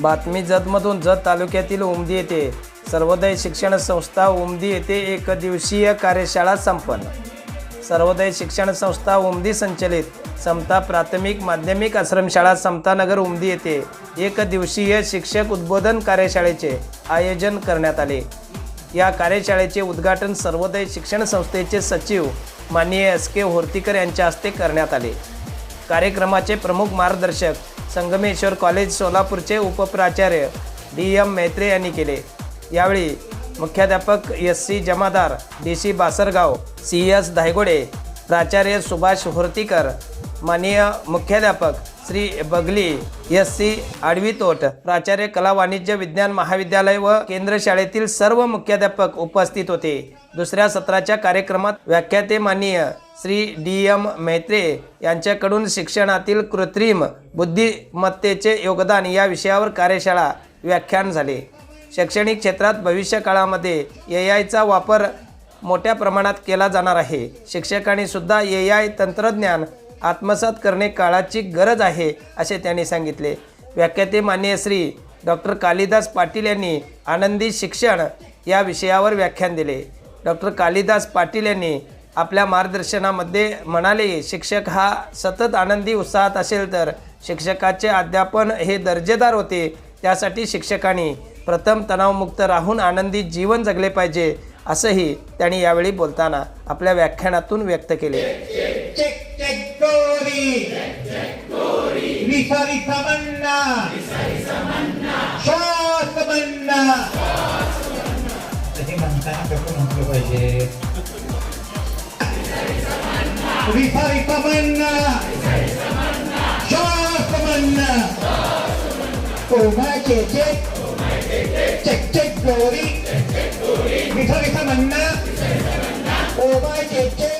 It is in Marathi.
बातमी जतमधून जत तालुक्यातील उमदी येथे सर्वोदय शिक्षण संस्था उमदी येथे एक दिवसीय कार्यशाळा संपन्न. सर्वोदय शिक्षण संस्था उमदी संचलित समता प्राथमिक माध्यमिक आश्रमशाळा समतानगर उमदी येथे एक दिवसीय शिक्षक उद्बोधन कार्यशाळेचे आयोजन करण्यात आले. या कार्यशाळेचे उद्घाटन सर्वोदय शिक्षण संस्थेचे सचिव माननीय एस के होर्तीकर यांच्या हस्ते करण्यात आले. कार्यक्रमाचे प्रमुख मार्गदर्शक संगमेश्वर कॉलेज सोलापूरचे उपप्राचार्य डी एम मेत्रे यांनी केले. यावेळी मुख्याध्यापक S C Jamadar D C Basargaon C S Dhaygode प्राचार्य सुभाष होर्तीकर माननीय मुख्याध्यापक श्री बगली एस सी आडवीतोट प्राचार्य कला वाणिज्य विज्ञान महाविद्यालय व केंद्र शाळेतील सर्व मुख्याध्यापक उपस्थित होते. दुसऱ्या सत्राच्या कार्यक्रमात व्याख्याते माननीय श्री डी एम मैत्रे यांच्याकडून शिक्षणातील कृत्रिम बुद्धिमत्तेचे योगदान या विषयावर कार्यशाळा व्याख्यान झाले. शैक्षणिक क्षेत्रात भविष्य काळामध्ये ए आयचा वापर मोठ्या प्रमाणात केला जाणार आहे. शिक्षकांनी सुद्धा ए आय तंत्रज्ञान आत्मसात करणे काळाची गरज आहे असे त्यांनी सांगितले. व्याख्याते मान्य श्री डॉक्टर कालिदास पाटील यांनी आनंदी शिक्षण या विषयावर व्याख्यान दिले. डॉक्टर कालिदास पाटील यांनी आपल्या मार्गदर्शनामध्ये म्हणाले शिक्षक हा सतत आनंदी उत्साहात असेल तर शिक्षकाचे अध्यापन हे दर्जेदार होते. त्यासाठी शिक्षकांनी प्रथम तणावमुक्त राहून आनंदी जीवन जगले पाहिजे असंही त्यांनी यावेळी बोलताना आपल्या व्याख्यानातून व्यक्त केले. Gori. Risa, risa, manna. श्वास manna. हे म्हणताना कसं म्हटलं पाहिजे रिसा रिसा manna. श्वास manna. Oh my check check check check गोरी रिसा रिसा manna. Oh my check check